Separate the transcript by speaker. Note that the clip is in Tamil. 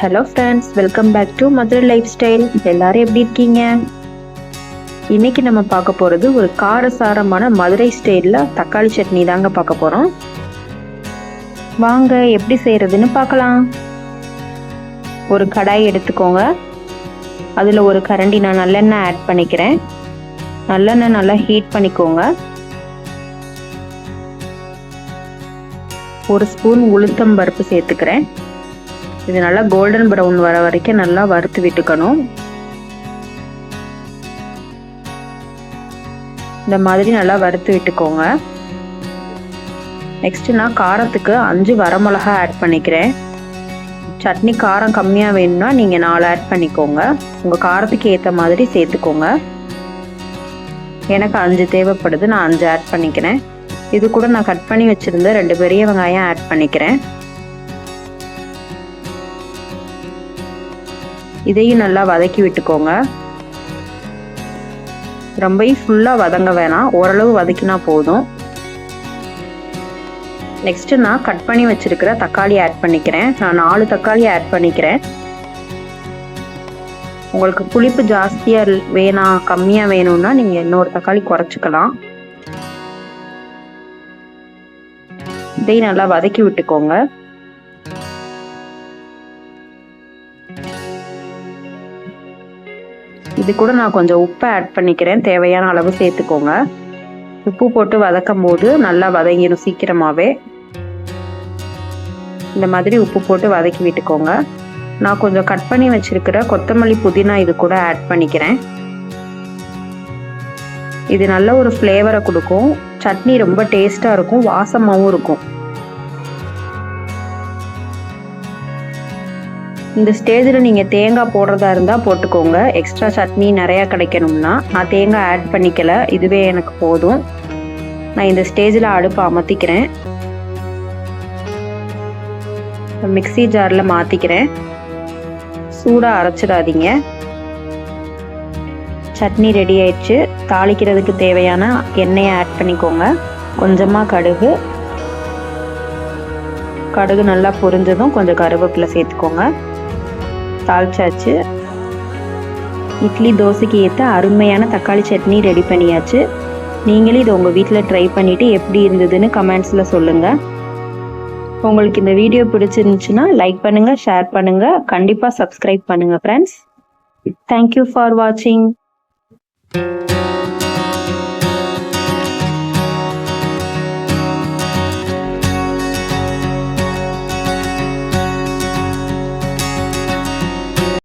Speaker 1: Hello friends welcome back to Madurai life style எல்லாரும் எப்படி இருக்கீங்க? இன்னைக்கு நம்ம பார்க்க போகிறது ஒரு காரசாரமான மதுரை ஸ்டைலில் தக்காளி சட்னி தாங்க பார்க்க போகிறோம் வாங்க எப்படி செய்கிறதுன்னு பார்க்கலாம். ஒரு கடாய் எடுத்துக்கோங்க. அதில் ஒரு கரண்டி நான் நல்லெண்ணெய் ஆட் பண்ணிக்கிறேன். நல்லெண்ணெய் நல்லா ஹீட் பண்ணிக்கோங்க. ஒரு ஸ்பூன் உளுத்தம் பருப்பு சேர்த்துக்கிறேன். இது நல்லா கோல்டன் ப்ரௌன் வர வரைக்கும் நல்லா வறுத்து விட்டுக்கணும். இந்த மாதிரி நல்லா வறுத்து விட்டுக்கோங்க. நெக்ஸ்ட் நான் காரத்துக்கு அஞ்சு வரமிளகா ஆட் பண்ணிக்கிறேன். சட்னி காரம் கம்மியாக வேணும்னா நீங்கள் நாலு ஆட் பண்ணிக்கோங்க. உங்கள் காரத்துக்கு ஏற்ற மாதிரி சேர்த்துக்கோங்க. எனக்கு அஞ்சு தேவைப்படுது நான் அஞ்சு ஆட் பண்ணிக்கிறேன். இது கூட நான் கட் பண்ணி வச்சுருந்த ரெண்டு பெரிய வெங்காயம் ஆட் பண்ணிக்கிறேன். இதையும் நல்லா வதக்கி விட்டுக்கோங்க. ரொம்ப ஃபுல்லாக வதங்க வேணாம். ஓரளவு வதக்கினா போதும். நெக்ஸ்ட்டு நான் கட் பண்ணி வச்சுருக்கிற தக்காளி ஆட் பண்ணிக்கிறேன். நான் நாலு தக்காளி ஆட் பண்ணிக்கிறேன். உங்களுக்கு புளிப்பு ஜாஸ்தியாக வேணாம் கம்மியாக வேணும்னா நீங்கள் இன்னொரு தக்காளி குறைச்சிக்கலாம். இதையும் நல்லா வதக்கி விட்டுக்கோங்க. இது கூட நான் கொஞ்சம் உப்பை ஆட் பண்ணிக்கிறேன். தேவையான அளவு சேர்த்துக்கோங்க. உப்பு போட்டு வதக்கும் போது நல்லா வதங்கிடும் சீக்கிரமாகவே இந்த மாதிரி உப்பு போட்டு வதக்கி விட்டுக்கோங்க. நான் கொஞ்சம் கட் பண்ணி வச்சுருக்கிற கொத்தமல்லி புதினா இது கூட ஆட் பண்ணிக்கிறேன். இது நல்ல ஒரு ஃப்ளேவரை கொடுக்கும். சட்னி ரொம்ப டேஸ்ட்டாக இருக்கும். வாசமாகவும் இருக்கும். இந்த ஸ்டேஜில் நீங்கள் தேங்காய் போடுறதா இருந்தால் போட்டுக்கோங்க. எக்ஸ்ட்ரா சட்னி நிறையா கிடைக்கணும்னா நான் தேங்காய் ஆட் பண்ணிக்கல. இதுவே எனக்கு போதும். நான் இந்த ஸ்டேஜில் அடுப்பை அமர்த்திக்கிறேன். மிக்சி ஜாரில் மாற்றிக்கிறேன் சூடாக அரைச்சிடாதீங்க. சட்னி ரெடி ஆயிடுச்சு. தாளிக்கிறதுக்கு தேவையான எண்ணெயை ஆட் பண்ணிக்கோங்க. கொஞ்சமாக கடுகு. கடுகு நல்லா பொரிஞ்சதும் கொஞ்சம் கருவேப்பிலை சேர்த்துக்கோங்க. தாளிச்சாச்சு. இட்லி தோசைக்கு ஏற்ற அருமையான தக்காளி சட்னி ரெடி பண்ணியாச்சு. நீங்களே இதை உங்கள் வீட்டில் ட்ரை பண்ணிவிட்டு எப்படி இருந்ததுன்னு கமெண்ட்ஸில் சொல்லுங்கள் உங்களுக்கு இந்த வீடியோ பிடிச்சிருந்துச்சுன்னா லைக் பண்ணுங்கள் ஷேர் பண்ணுங்கள் கண்டிப்பாக சப்ஸ்கிரைப் பண்ணுங்கள் ஃப்ரெண்ட்ஸ் தேங்க்யூ ஃபார் வாட்சிங்